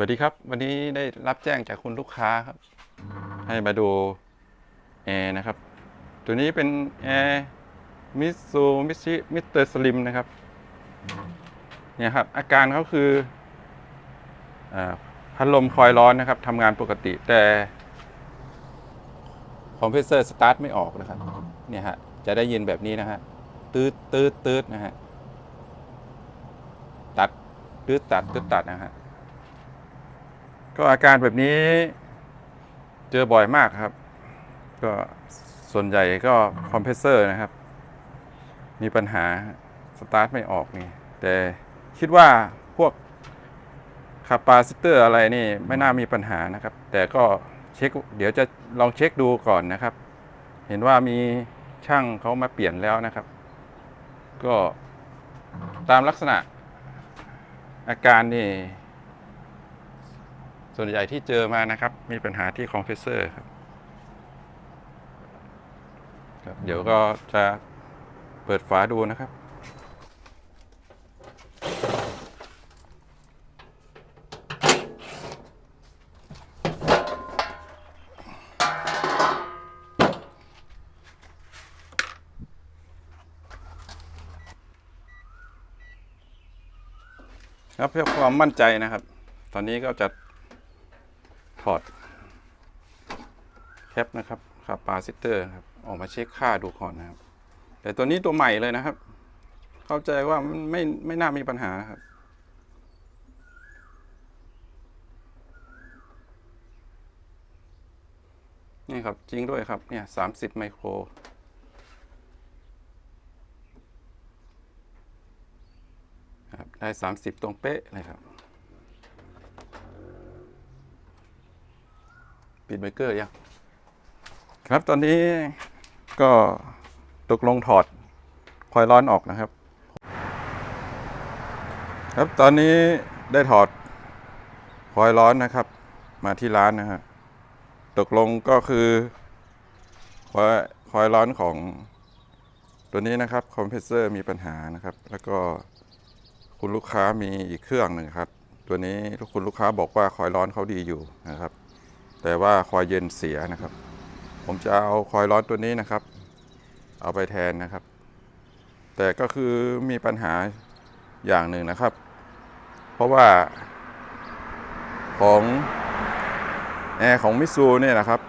วัสดีครับ วันนี้ได้รับแจ้งจากคุณลูกค้าครับ ให้มาดูแอร์นะครับ ตัวนี้เป็นแอร์มิซูมิชิมิสเตอร์สลิมนะครับเนี่ยครับ อาการเขาคืออพัดลมคอยร้อนนะครับทำงานปกติแต่คอมเพรสเซอร์สตาร์ทไม่ออกนะครับ เนี่ยฮะจะได้ยินแบบนี้นะฮะตืดตืดตืดนะฮะตัดตืดตัดตืดตัดนะฮะ ก็อาการแบบนี้เจอบ่อยมากครับ ก็ส่วนใหญ่ก็คอมเพรสเซอร์นะครับ มีปัญหาสตาร์ทไม่ออกนี่ แต่คิดว่าพวกคาปาซิเตอร์อะไรนี่ไม่น่ามีปัญหานะครับ แต่ก็เช็คเดี๋ยวจะลองเช็คดูก่อนนะครับ เห็นว่ามีช่างเขามาเปลี่ยนแล้วนะครับ ก็ตามลักษณะอาการนี่ ส่วนใหญ่ที่เจอมานะครับ มีปัญหาที่คอมเพรสเซอร์ครับครับเดี๋ยวก็จะเปิดฝาดูนะครับ ครับเพื่อความมั่นใจนะครับ ตอนนี้ก็จะ ถอดแคปนะครับคาปาซิเตอร์ครับออกมาเช็คค่าดูก่อนนะครับ แต่ตัวนี้ตัวใหม่เลยนะครับ เข้าใจว่ามันไม่ไม่น่ามีปัญหาครับนี่ครับ จริงด้วยครับ เนี่ยสามสิบไมโคร ครับ ได้สามสิบตรงเป๊ะเลยครับ ปิดเบเกอร์ยังครับตอนนี้ก็ตกลงถอดคอยร้อนออกนะครับ ครับตอนนี้ได้ถอดคอยร้อนนะครับ มาที่ร้านนะฮะตกลงก็คือคอยคอยร้อนของตัวนี้นะครับคอมเพรสเซอร์มีปัญหานะครับ แล้วก็คุณลูกค้ามีอีกเครื่องหนึ่งครับ ตัวนี้ทุกคุณลูกค้าบอกว่าคอยร้อนเขาดีอยู่นะครับ แต่ว่าคอยเย็นเสียนะครับ ผมจะเอาคอยร้อนตัวนี้นะครับ เอาไปแทนนะครับ แต่ก็คือมีปัญหาอย่างหนึ่งนะครับ เพราะว่าของแอร์ของมิซูเนี่ยนะครับ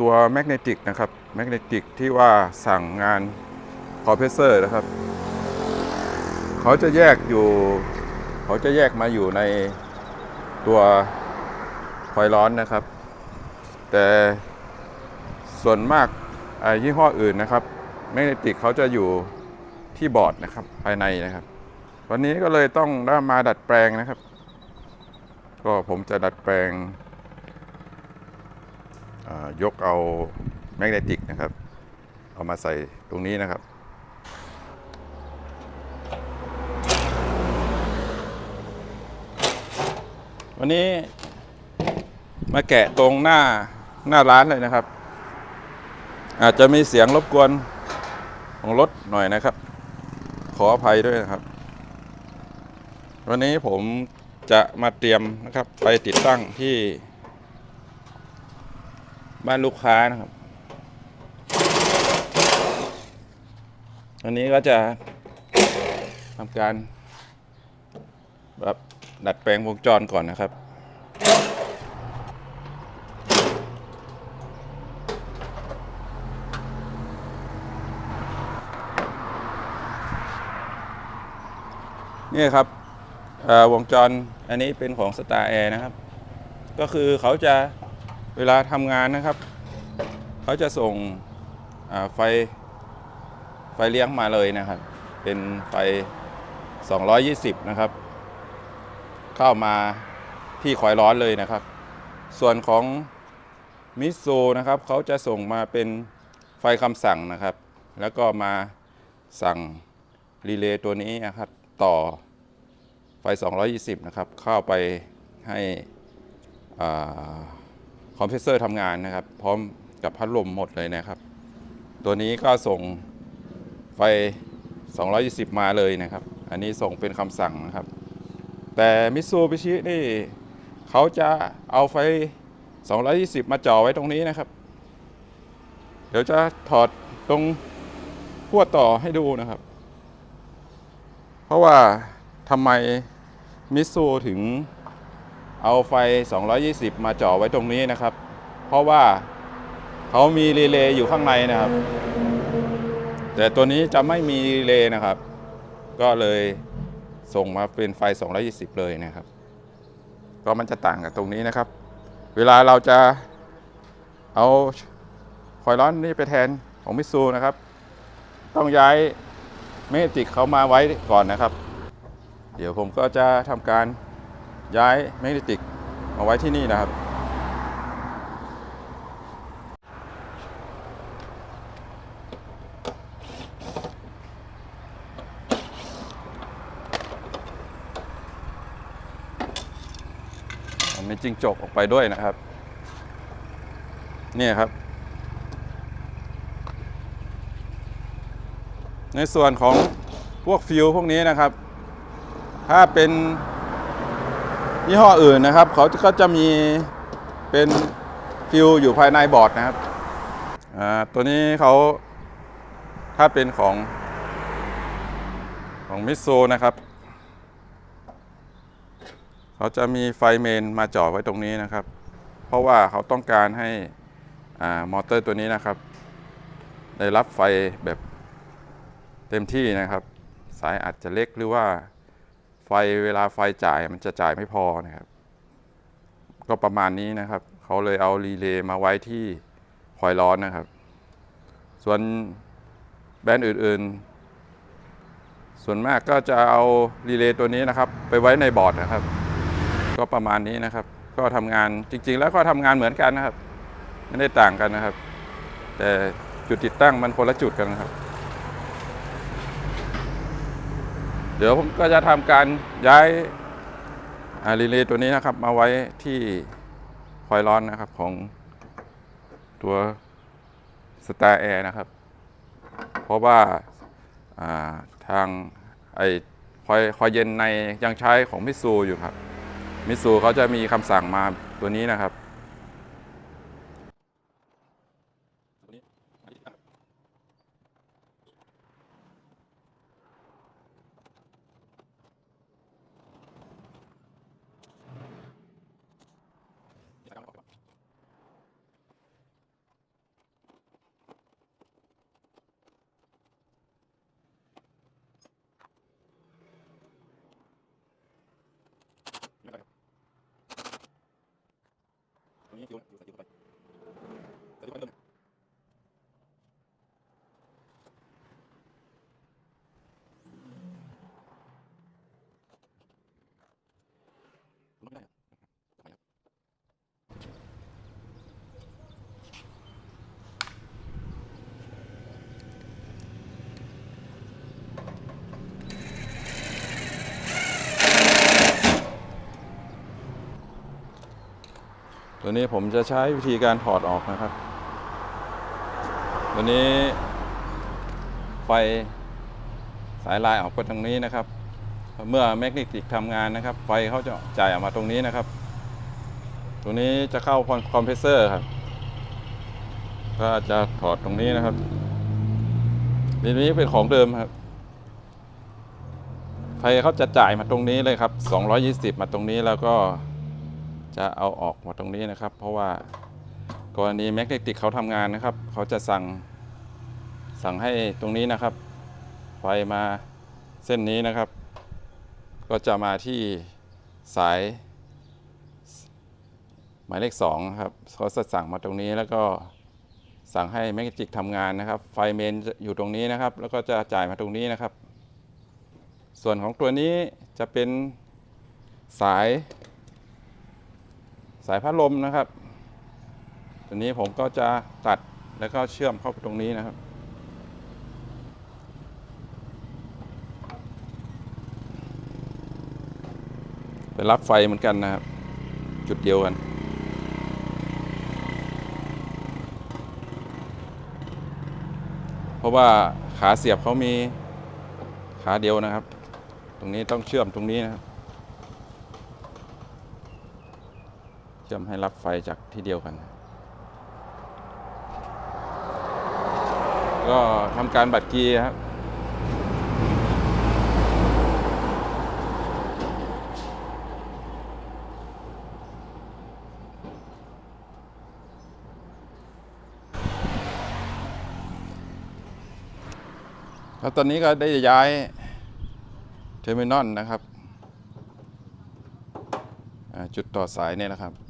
ตัวแมกเนติกนะครับแมกเนติกที่ว่าสั่งงานคอมเพรสเซอร์นะครับ เขาจะแยกอยู่ เขาจะแยกมาอยู่ในตัว อยร้อนนะครับ แต่ส่วนมากอ่ายี่ห้ออื่นนะครับแมกเนติกเขาจะอยู่ที่บอร์ดนะครับภายในนะครับ วันนี้ก็เลยต้องได้มาดัดแปลงนะครับ ก็ผมจะดัดแปลงยกเอาแมกเนติกนะครับ เอามาใส่ตรงนี้นะครับวันนี้ มาแกะตรงหน้าหน้าร้านเลยนะครับ อาจจะมีเสียงรบกวนของรถหน่อยนะครับ ขออภัยด้วยนะครับ วันนี้ผมจะมาเตรียมนะครับ ไปติดตั้งที่ บ้านลูกค้านะครับวันนี้ก็จะทำการแบบดัดแปลงวงจรก่อนนะครับ นี่ครับวงจรอันนี้เป็นของ Star Air นะครับ ก็คือเขาจะเวลาทำงานนะครับ เขาจะส่งไฟไฟเลี้ยงมาเลยนะครับ เป็นไฟ 220 นะครับ เข้ามาที่คอยร้อนเลยนะครับ ส่วนของมิโซนะครับเขาจะส่งมาเป็นไฟคำสั่งนะครับ แล้วก็มาสั่งรีเลย์ตัวนี้นะครับต่อ ไฟ 220 นะครับ เข้าไปให้คอมเพรสเซอร์ทำงานนะครับ พร้อมกับพัดลมหมดเลยนะครับ ตัวนี้ก็ส่งไฟ 220 มาเลยนะครับ อันนี้ส่งเป็นคำสั่งนะครับ แต่มิซูบิชินี่เขาจะเอาไฟ 220 มาจ่อไว้ตรงนี้นะครับ เดี๋ยวจะถอดตรงขั้วต่อให้ดูนะครับ เพราะว่า ทำไมมิ t ซูถึงเอาไฟ 220 มาจ่อไว้ตรงนี้นะครับ เพราะว่าเขามีรีเลย์อยู่ข้างในนะครับ แต่ตัวนี้จะไม่มีรีเลย์นะครับ ก็เลยส่งมาเป็นไฟ 220 เลยนะครับ ก็มันจะต่างกับตรงนี้นะครับ เวลาเราจะเอาคอยล์ร้อนนี่ไปแทนของมิตซูนะครับ ต้องย้ายเมจิกเขามาไว้ก่อนนะครับ เดี๋ยวผมก็จะทำการย้ายเมจิกมาไว้ที่นี่นะครับมันมีจิงจกออกไปด้วยนะครับ เนี่ยครับ ในส่วนของพวกฟิวพวกนี้นะครับ ถ้าเป็นยี่ห้ออื่นนะครับ เขาก็จะมีเป็นฟิวอยู่ภายในบอร์ดนะครับตัวนี้เขาถ้าเป็นของของมิโซนะครับ เขาจะมีไฟเมนมาจ่อไว้ตรงนี้นะครับ เพราะว่าเขาต้องการให้อมอเตอร์ตัวนี้นะครับ ได้รับไฟแบบเต็มที่นะครับ สายอาจจะเล็กหรือว่า ไฟเวลาไฟจ่ายมันจะจ่ายไม่พอนะครับ ก็ประมาณนี้นะครับ เขาเลยเอารีเลย์มาไว้ที่คอยล์ร้อนนะครับ ส่วนแบรนด์อื่นๆ ส่วนมากก็จะเอารีเลย์ตัวนี้นะครับ ไปไว้ในบอร์ดนะครับ ก็ประมาณนี้นะครับ ก็ทำงานจริง ๆ แล้วก็ทำงานเหมือนกันนะครับ ไม่ได้ต่างกันนะครับ แต่จุดติดตั้งมันคนละจุดกันนะครับ เดี๋ยวผมก็จะทำการย้ายรีเลย์ตัวนี้นะครับ มาไว้ที่คอยร้อนนะครับของตัว Star Air นะครับ เพราะว่าาทางไอคอยคอยเย็นในยังใช้ของมิตซูอยู่ครับ มิตซูเขาจะมีคำสั่งมาตัวนี้นะครับ Thank you. ตัวนี้ผมจะใช้วิธีการถอดออกนะครับ ตัวนี้ไฟสายลายออกไปตรงนี้นะครับ เมื่อแมกนีติกทำงานนะครับ ไฟเขาจะจ่ายออกมาตรงนี้นะครับ ตัวนี้จะเข้าคอมเพรสเซอร์ครับ ก็จะถอดตรงนี้นะครับทีนี้เป็นของเดิมครับ ไฟเขาจะจ่ายมาตรงนี้เลยครับ 220 มาตรงนี้แล้วก็ จะเอาออกมาตรงนี้นะครับ เพราะว่ากรณีแมกเนติกเขาทำงานนะครับ เขาจะสั่งสั่งให้ตรงนี้นะครับ ไฟมาเส้นนี้นะครับ ก็จะมาที่สาย หมายเลข2ครับเขาจะสั่งมาตรงนี้แล้วก็สั่งให้แมกเนติกทำงานนะครับ ไฟเมนอยู่ตรงนี้นะครับ แล้วก็จะจ่ายมาตรงนี้นะครับ ส่วนของตัวนี้จะเป็นสาย สายพัดลมนะครับตัวนี้ผมก็จะตัดแล้วก็เชื่อมเข้าไปตรงนี้นะครับไปรับไฟเหมือนกันนะครับ จุดเดียวกันเพราะว่าขาเสียบเขามีขาเดียวนะครับ ตรงนี้ต้องเชื่อมตรงนี้นะครับ เชื่อมให้รับไฟจากที่เดียวกัน ก็ทำการบัดเกียร์ครับครับตอนนี้ก็ได้ย้ายเทอร์มินอลนะครับ จุดต่อสายเนี่ยนะครับ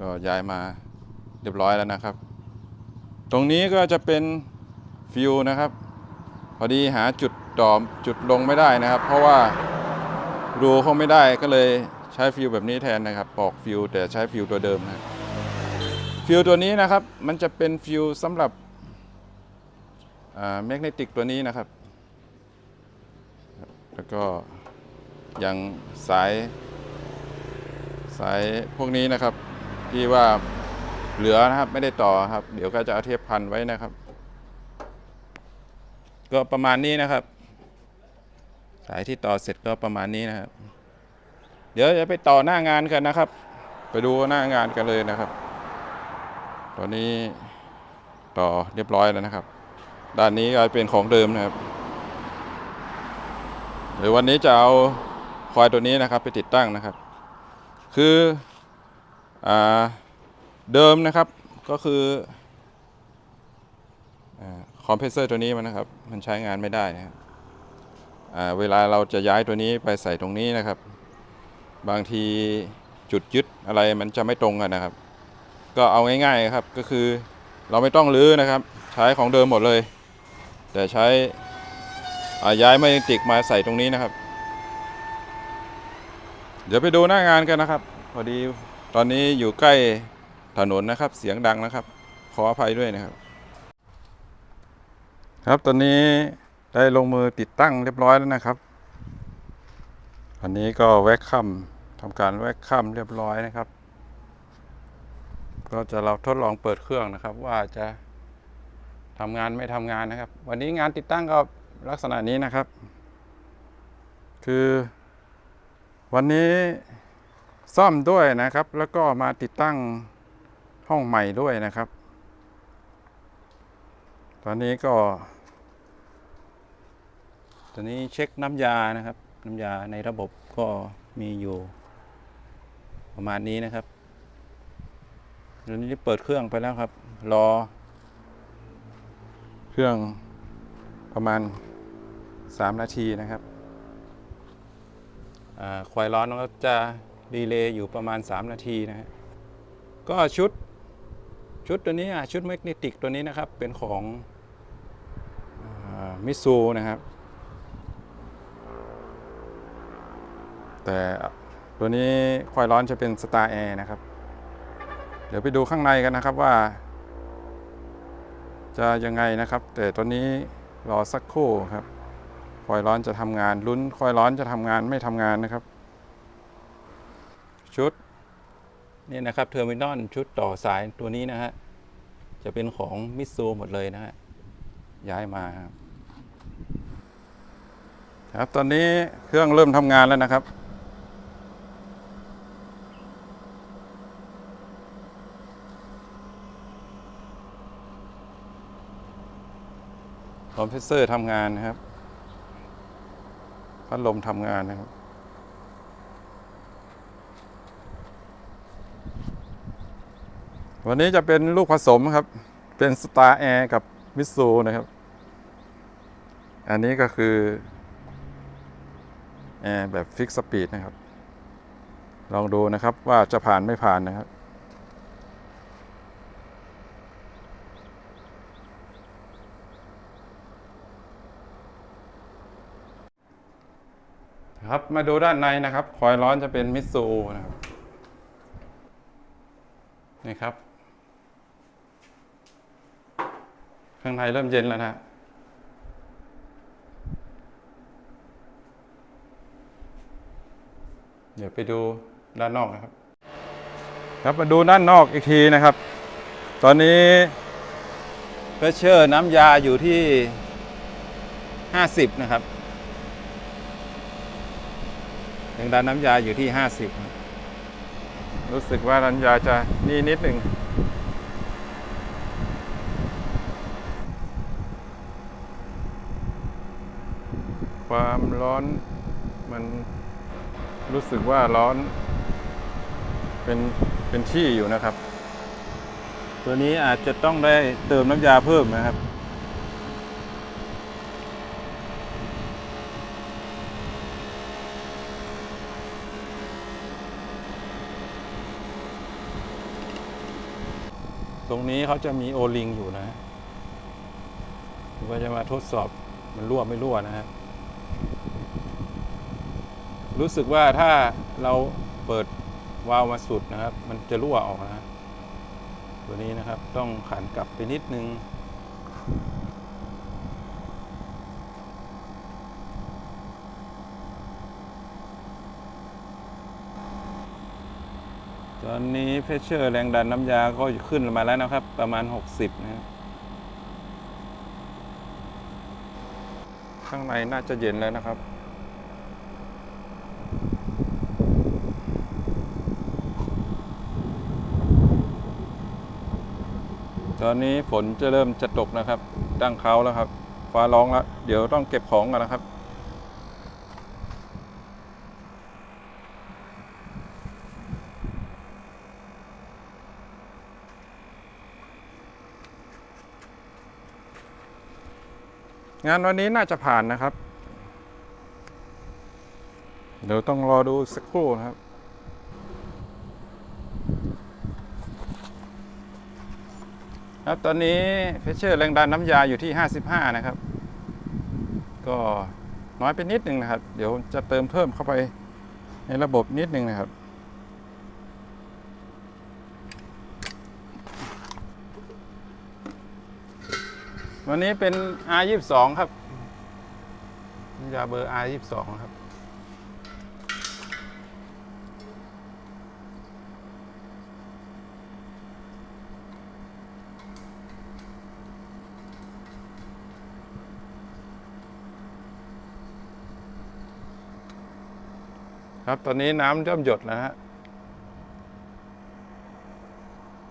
ก็ย้ายมาเรียบร้อยแล้วนะครับ ตรงนี้ก็จะเป็นฟิวนะครับ พอดีหาจุดต่อจุดลงไม่ได้นะครับ เพราะว่ารูเขาไม่ได้ก็เลยใช้ฟิวแบบนี้แทนนะครับปอกฟิวแต่ใช้ฟิวตัวเดิมนะฟิวตัวนี้นะครับ มันจะเป็นฟิวสำหรับแมกเนติกตัวนี้นะครับ แล้วก็ยังสายสายพวกนี้นะครับ ที่ว่าเหลือนะครับไม่ได้ต่อครับ เดี๋ยวก็จะเอาเทปพันไว้นะครับ ก็ประมาณนี้นะครับ สายที่ต่อเสร็จก็ประมาณนี้นะครับ เดี๋ยวจะไปต่อหน้างานกันนะครับ ไปดูหน้างานกันเลยนะครับ ตอนนี้ต่อเรียบร้อยแล้วนะครับ ด้านนี้ก็เป็นของเดิมนะครับหรือวันนี้จะเอาคอยตัวนี้นะครับ ไปติดตั้งนะครับ คือ เดิมนะครับก็คือคอมเพรสเซอร์ตัวนี้มันนะครับ มันใช้งานไม่ได้นะครับเวลาเราจะย้ายตัวนี้ไปใส่ตรงนี้นะครับ บางทีจุดยึดอะไรมันจะไม่ตรงกันนะครับ ก็เอาง่ายๆครับก็คือเราไม่ต้องรื้อนะครับ ใช้ของเดิมหมดเลย แต่ใช้ย้ายไมติกมาใส่ตรงนี้นะครับ เดี๋ยวไปดูหน้างานกันนะครับ พอดี ตอนนี้อยู่ใกล้ถนนนะครับ เสียงดังนะครับ ขออภัยด้วยนะครับ ครับตอนนี้ได้ลงมือติดตั้งเรียบร้อยแล้วนะครับ อันนี้ก็แวกคัมทำการแวกคัมเรียบร้อยนะครับ ก็จะเราทดลองเปิดเครื่องนะครับ ว่าจะทำงานไม่ทำงานนะครับ วันนี้งานติดตั้งก็ลักษณะนี้นะครับ คือวันนี้ ซ่อมด้วยนะครับ แล้วก็มาติดตั้งห้องใหม่ด้วยนะครับ ตอนนี้ก็ตอนนี้เช็คน้ำยานะครับ น้ำยาในระบบก็มีอยู่ประมาณนี้นะครับตอนนี้เปิดเครื่องไปแล้วครับ รอ เครื่องประมาณ 3 นาทีนะครับควายร้อนก็จะ ดีเลย์อยู่ประมาณ 3 นาทีนะฮะก็ชุดชุดตัวนี้ชุดแมกเนติกตัวนี้นะครับเป็นของมิซูนะครับ แต่ตัวนี้ควายร้อนจะเป็นสตาร์แอร์นะครับ เดี๋ยวไปดูข้างในกันนะครับว่า จะยังไงนะครับ แต่ตอนนี้รอสักครู่ครับคอยร้อนจะทำงานลุ้นคอยร้อนจะทำงานไม่ทำงานนะครับ ชุดนี่นะครับเทอร์มินอลชุดต่อสายตัวนี้นะฮะ จะเป็นของมิซูหมดเลยนะฮะ ย้ายมาครับครับ ตอนนี้เครื่องเริ่มทำงานแล้วนะครับ คอมเพรสเซอร์ทำงานนะครับ พัดลมทำงานนะครับ วันนี้จะเป็นลูกผสมครับ เป็นสตาร์แอร์กับมิสซูนะครับ อันนี้ก็คือแอร์แบบฟิกสปีดนะครับ ลองดูนะครับว่าจะผ่านไม่ผ่านนะครับ ครับมาดูด้านในนะครับ คอยร้อนจะเป็นมิตซูนะครับนี่ครับ ข้างในเริ่มเย็นแล้วนะเดี๋ยวไปดูด้านนอกนะครับ ครับมาดูด้านนอกอีกทีนะครับ ตอนนี้เพชเชอร์น้ำยาอยู่ที่ 50 นะครับแรงดันน้ำยาอยู่ที่ 50 รู้สึกว่าน้ำยาจะนี่นิดหนึ่ง ความ ร้อนมันรู้สึกว่าร้อน เป็นเป็นที่อยู่นะครับ ตัวนี้อาจจะต้องได้เติมน้ำยาเพิ่มนะครับตรงนี้เขาจะมีโอลิงอยู่นะก็จะมาทดสอบมันรั่วไม่รั่วนะฮะ รู้สึกว่าถ้าเราเปิดวาล์วมาสุดนะครับ มันจะรั่วออกนะตัวนี้นะครับต้องขันกลับไปนิดนึงตอนนี้เพชเชอร์แรงดันน้ำยาก็ขึ้นมาแล้วนะครับ ประมาณ 60 นะครับข้างในน่าจะเย็นแล้วนะครับ ตอนนี้ฝนจะเริ่มจะตกนะครับ ตั้งเขาแล้วครับ ฟ้าร้องแล้ว เดี๋ยวต้องเก็บของกันนะครับ งานวันนี้น่าจะผ่านนะครับ เดี๋ยวต้องรอดูสักครู่นะครับ ครับตอนนี้เพชเชอร์แรงดันน้ำยาอยู่ที่ 55 นะครับ ก็น้อยไปนิดนึงนะครับ เดี๋ยวจะเติมเพิ่มเข้าไปในระบบนิดนึงนะครับ วันนี้เป็น R22 ครับน้ำยาเบอร์ R22 ครับ ครับ ตอนนี้น้ำเริ่มหยดแล้วฮะ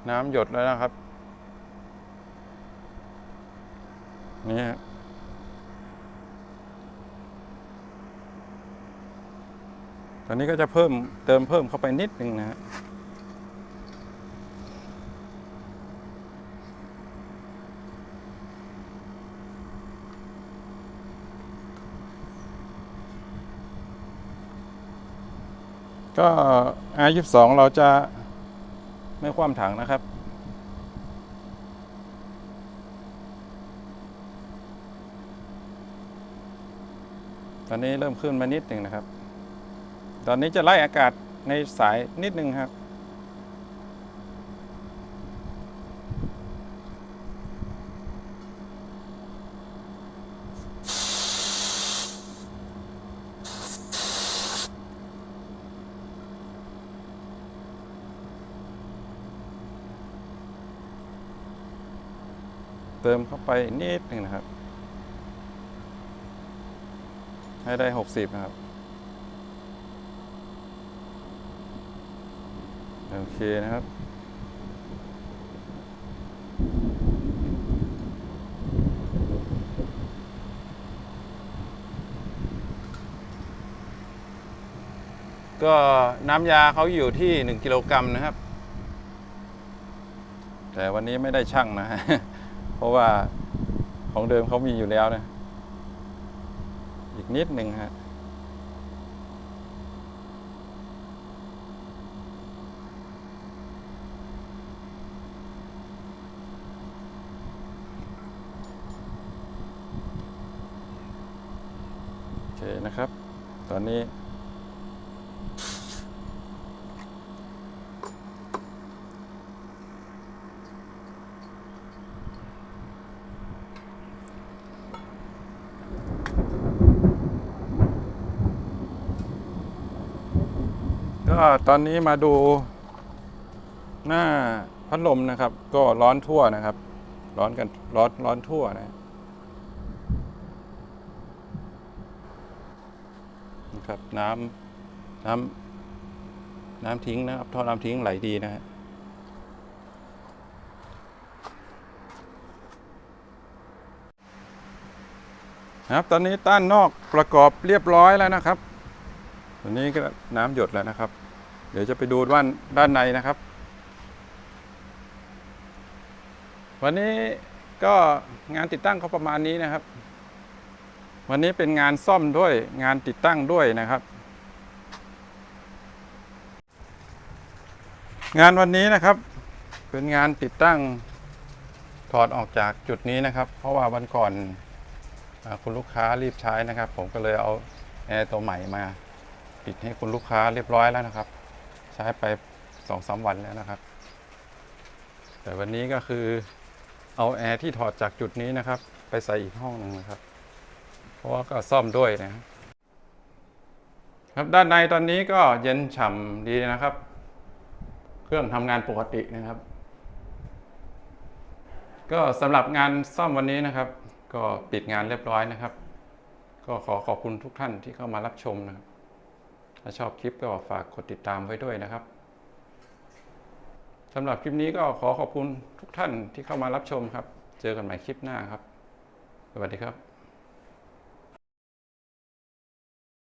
น้ำหยดแล้วนะครับ นี่ฮะตอนนี้ก็จะเพิ่มเติมเพิ่มเข้าไปนิดนึงนะฮะ ก็ R22 เราจะไม่คว่ำถังนะครับ ตอนนี้เริ่มขึ้นมานิดหนึ่งนะครับ ตอนนี้จะไล่อากาศในสายนิดหนึ่งครับ ติมเข้าไปนิดหนึ่งนะครับ ให้ได้ 60 นะครับ โอเคนะครับก็น้ำยาเขาอยู่ที่ 1 กิโลกรัมนะครับ แต่วันนี้ไม่ได้ช่างนะฮะ เพราะว่าของเดิมเขามีอยู่แล้วนะ อีกนิดหนึ่งฮะโอเคนะครับ ตอนนี้ ก็ตอนนี้มาดูหน้าพัดลมนะครับ ก็ร้อนทั่วนะครับ ร้อนกันร้อนร้อนทั่วนะนะครับน้ำน้ำน้ำทิ้งนะครับท่อน้ำทิ้งไหลดีนะฮะครับตอนนี้ต้านนอกประกอบเรียบร้อยแล้วนะครับ ตอนนี้ก็น้ำหยดแล้วนะครับ ดี๋ยวจะไปดูด้านด้านในนะครับ วันนี้ก็งานติดตั้งก็ประมาณนี้นะครับ วันนี้เป็นงานซ่อมด้วยงานติดตั้งด้วยนะครับ งานวันนี้นะครับ เป็นงานติดตั้งถอดออกจากจุดนี้นะครับ เพราะว่าวันก่อนอคุณลูกค้ารีบใช้นะครับ ผมก็เลยเอาแอร์ตัวใหม่มาติดให้คุณลูกค้าเรียบร้อยแล้วนะครับ ใช้ไปสองสามวันแล้วนะครับ แต่วันนี้ก็คือเอาแอร์ที่ถอดจากจุดนี้นะครับ ไปใส่อีกห้องหนึ่งนะครับ เพราะว่าก็ซ่อมด้วยนะครับครับด้านในตอนนี้ก็เย็นฉ่ำดีนะครับ เครื่องทำงานปกตินะครับ ก็สำหรับงานซ่อมวันนี้นะครับ ก็ปิดงานเรียบร้อยนะครับ ก็ขอขอบคุณทุกท่านที่เข้ามารับชมนะครับ ถ้าชอบคลิปก็ฝากกดติดตามไว้ด้วยนะครับสำหรับคลิปนี้ก็ขอขอบคุณทุกท่านที่เข้ามารับชมครับ เจอกันใหม่คลิปหน้าครับ สวัสดีครับ